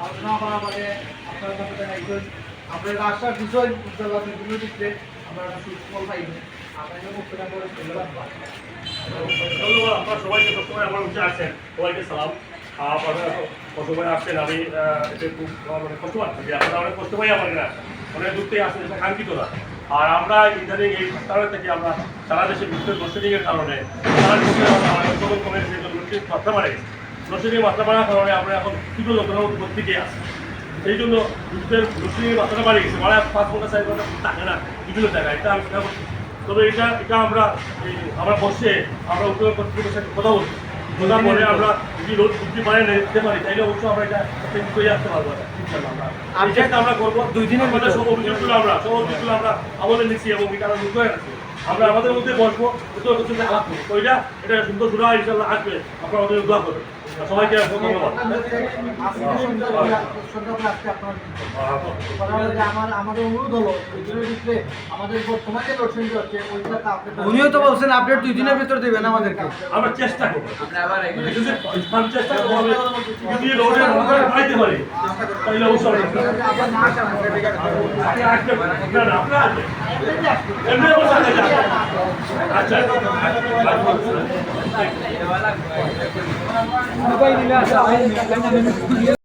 আচ্ছা আমরা আপনার আমরা সবাইকে সালাম আসছেন আমি মানে অনেক কষ্ট অনেক আসছেন আর আমরা ইদানিং এই থেকে আমরা সারা দেশে কারণে সারা দেশে আমরা লোডশেডিং মাত্রা বাড়ে লোডশেডিং মাত্রা বাড়ার কারণে আমরা এখন তীব্র মধ্যে দিকে আছি। সেই জন্য বিদ্যুতের লোডশেডিংয়ের মাত্রাটা বাড়ে গেছে মানে পাঁচ ঘণ্টা চার ঘণ্টা থাকে না বিভিন্ন জায়গায়। এটা আমি তবে এটা এটা আমরা আমরা বসে আমরা উত্তর কর্তৃপক্ষের সাথে কথা বলছি। কথা বলে আমরা যদি রোড বৃদ্ধি পারে না দিতে পারি তাইলে অবশ্যই আমরা এটা করে আসতে পারব আমরা। আমরা করব। দুই দিনের মধ্যে। সব অভিযোগগুলো আমরা সব অভিযোগগুলো আমরা আমাদের নিচ্ছি এবং এটা আমরা আছি আমরা আমাদের মধ্যে বসবো উত্তর করতে আলাপ করব। তো এটা এটা সুন্দর সুরা ইনশাল্লাহ আসবে। আপনারা আমাদের দোয়া করবেন। সবাইকে আমাদের অনুরোধ হলো আমাদের বর্তমান যে লোডশেডিং হচ্ছে ওইটা উনিও তো বলছেন আপডেট দুই দিনের ভিতর দেবেন আমাদেরকে। আমরা চেষ্টা করব। চেষ্টা যদি পারি। তাহলে অবশ্যই আছে আচ্ছা من بين الله تعالى